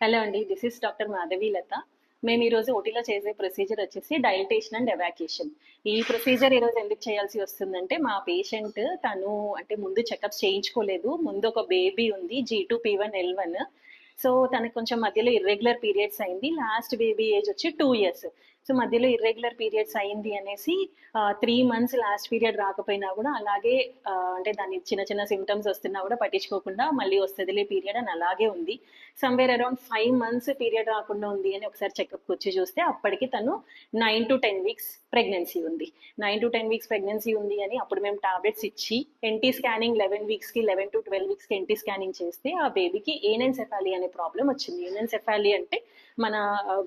Hello అండి this is doctor Madhavi Latha. మేము ఈరోజు ఓటీలో చేసే ప్రొసీజర్ వచ్చేసి డైటేషన్ అండ్ ఎవాక్యుయేషన్ ఈ ప్రొసీజర్ ఈరోజు ఎందుకు చేయాల్సి వస్తుందంటే మా పేషెంట్ తను అంటే ముందు చెకప్ చేయించుకోలేదు. ముందు ఒక బేబీ ఉంది G two P one L one so తనకు కొంచెం మధ్యలో ఇర్రెగ్యులర్ పీరియడ్స్ అయింది. లాస్ట్ బేబీ ఏజ్ వచ్చి టూ ఇయర్స్ సో మధ్యలో ఇర్రెగ్యులర్ పీరియడ్స్ అయింది అనేసి త్రీ మంత్స్ లాస్ట్ పీరియడ్ రాకపోయినా కూడా అలాగే అంటే దాని చిన్న చిన్న సిమ్టమ్స్ వస్తున్నా కూడా పట్టించుకోకుండా మళ్ళీ వస్తుందిలే పీరియడ్ అని అలాగే ఉంది. Somewhere around five months period రాకుండా ఉంది అని ఒకసారి చెకప్కి వచ్చి చూస్తే అప్పటికి తను nine to ten weeks pregnancy ఉంది. Nine to ten weeks pregnancy ఉంది అని అప్పుడు మేము టాబ్లెట్స్ ఇచ్చి ఎన్టీ స్కానింగ్ లెవెన్ వీక్స్కి లెవెన్ టు ట్వెల్వ్ వీక్స్కి ఎన్టీ స్కానింగ్ చేస్తే ఆ బేబీకి ఏనెన్సెఫాలి అనే ప్రాబ్లం వచ్చింది. ఏనెన్సెఫాలి అంటే మన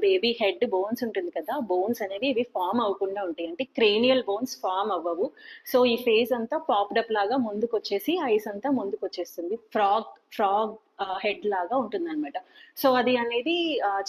బేబీ హెడ్ బోన్స్ ఉంటుంది కదా బోన్స్ అనేవి ఇవి ఫామ్ అవ్వకుండా ఉంటాయి. అంటే క్రేనియల్ బోన్స్ ఫామ్ అవ్వవు. సో ఈ ఫేస్ అంతా పాప్డప్ లాగా ముందుకు వచ్చేసి ఐస్ అంతా ముందుకు వచ్చేస్తుంది ఫ్రాగ్ ఫ్రాగ్ హెడ్ లాగా ఉంటుందన్నమాట. సో అది అనేది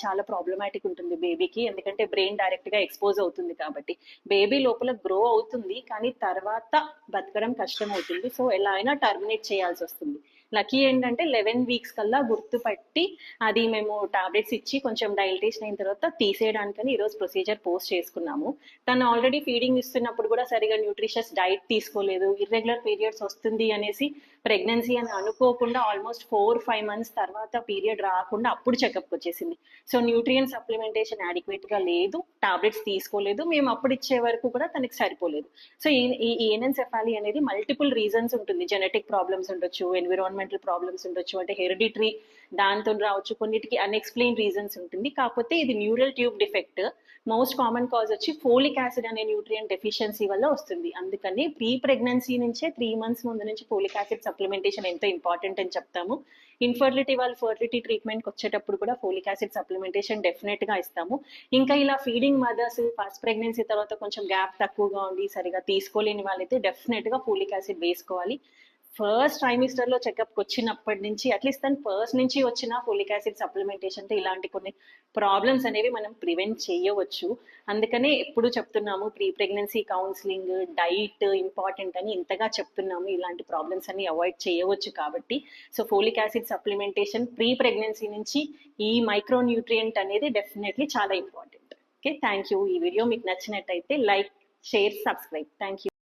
చాలా ప్రాబ్లమాటిక్ ఉంటుంది బేబీకి ఎందుకంటే బ్రెయిన్ డైరెక్ట్గా ఎక్స్పోజ్ అవుతుంది కాబట్టి. బేబీ లోపల గ్రో అవుతుంది కానీ తర్వాత బతకడం కష్టం అవుతుంది సో ఎలా అయినా టర్మినేట్ చేయాల్సి వస్తుంది. లక్కీ ఏంటంటే లెవెన్ వీక్స్ కల్లా గుర్తుపట్టి అది మేము టాబ్లెట్స్ ఇచ్చి కొంచెం డైల్టేషన్ అయిన తర్వాత తీసేయడానికని ఈరోజు ప్రొసీజర్ పోస్ట్ చేసుకున్నాము. తను ఆల్రెడీ ఫీడింగ్ ఇస్తున్నప్పుడు కూడా సరిగా న్యూట్రిషియస్ డైట్ తీసుకోలేదు. ఇర్రెగ్యులర్ పీరియడ్స్ వస్తుంది అనేసి ప్రెగ్నెన్సీ అని అనుకోకుండా ఆల్మోస్ట్ ఫోర్ ఫైవ్ మంత్స్ తర్వాత పీరియడ్ రాకుండా అప్పుడు చెకప్ వచ్చేసింది. సో న్యూట్రియన్ సప్లిమెంటేషన్ adequate గా లేదు టాబ్లెట్స్ తీసుకోలేదు మేము అప్పుడు ఇచ్చే వరకు కూడా తనకి సరిపోలేదు. సో ఈ ఏనెన్సెఫాలి అనేది మల్టిపుల్ రీజన్స్ ఉంటుంది. జెనెటిక్ ప్రాబ్లమ్స్ ఉండొచ్చు ఎన్విరాన్మెంటల్ ప్రాబ్లమ్స్ ఉండొచ్చు అంటే హెరిడిటరీ దాంతో రావచ్చు కొన్నిటికి అన్ఎక్స్ప్లెయిన్ రీజన్స్ ఉంటుంది. కాకపోతే ఇది neural tube defect most common cause వచ్చి ఫోలిక్ యాసిడ్ అనే న్యూట్రియన్ డెఫిషియన్సీ వల్ల వస్తుంది. అందుకని ప్రీ ప్రెగ్నెన్సీ నుంచే త్రీ మంత్స్ ముందు నుంచి ఫోలిక్ యాసిడ్ సప్లిమెంటేషన్ ఎంతో ఇంపార్టెంట్ అని చెప్తాము. ఇన్ఫర్టిలిటీ వాళ్ళు ఫర్టిలిటీ ట్రీట్మెంట్కి వచ్చేటప్పుడు కూడా ఫోలిక్ యాసిడ్ సప్లిమెంటేషన్ డెఫినెట్గా ఇస్తాము. ఇంకా ఇలా ఫీడింగ్ మదర్స్ ఫస్ట్ ప్రెగ్నెన్సీ తర్వాత కొంచెం గ్యాప్ తక్కువగా ఉండి సరిగా తీసుకోలేని వాళ్ళైతే డెఫినెట్గా ఫోలిక్ యాసిడ్ వేసుకోవాలి. ఫస్ట్ ట్రైమిస్టర్లో చెకప్ వచ్చినప్పటి నుంచి అట్లీస్ట్ తను ఫస్ట్ నుంచి వచ్చిన ఫోలిక్ యాసిడ్ సప్లిమెంటేషన్తో ఇలాంటి కొన్ని ప్రాబ్లమ్స్ అనేవి మనం ప్రివెంట్ చేయవచ్చు. అందుకనే ఎప్పుడు చెప్తున్నాము pre pregnancy counselling diet important అని ఇంతగా చెప్తున్నాము. ఇలాంటి ప్రాబ్లమ్స్ అన్ని అవాయిడ్ చేయవచ్చు కాబట్టి. So folic acid supplementation pre pregnancy నుంచి ఈ మైక్రో న్యూట్రియంట్ అనేది డెఫినెట్లీ చాలా ఇంపార్టెంట్ ఓకే థ్యాంక్ యూ ఈ వీడియో మీకు నచ్చినట్టయితే like share subscribe thank you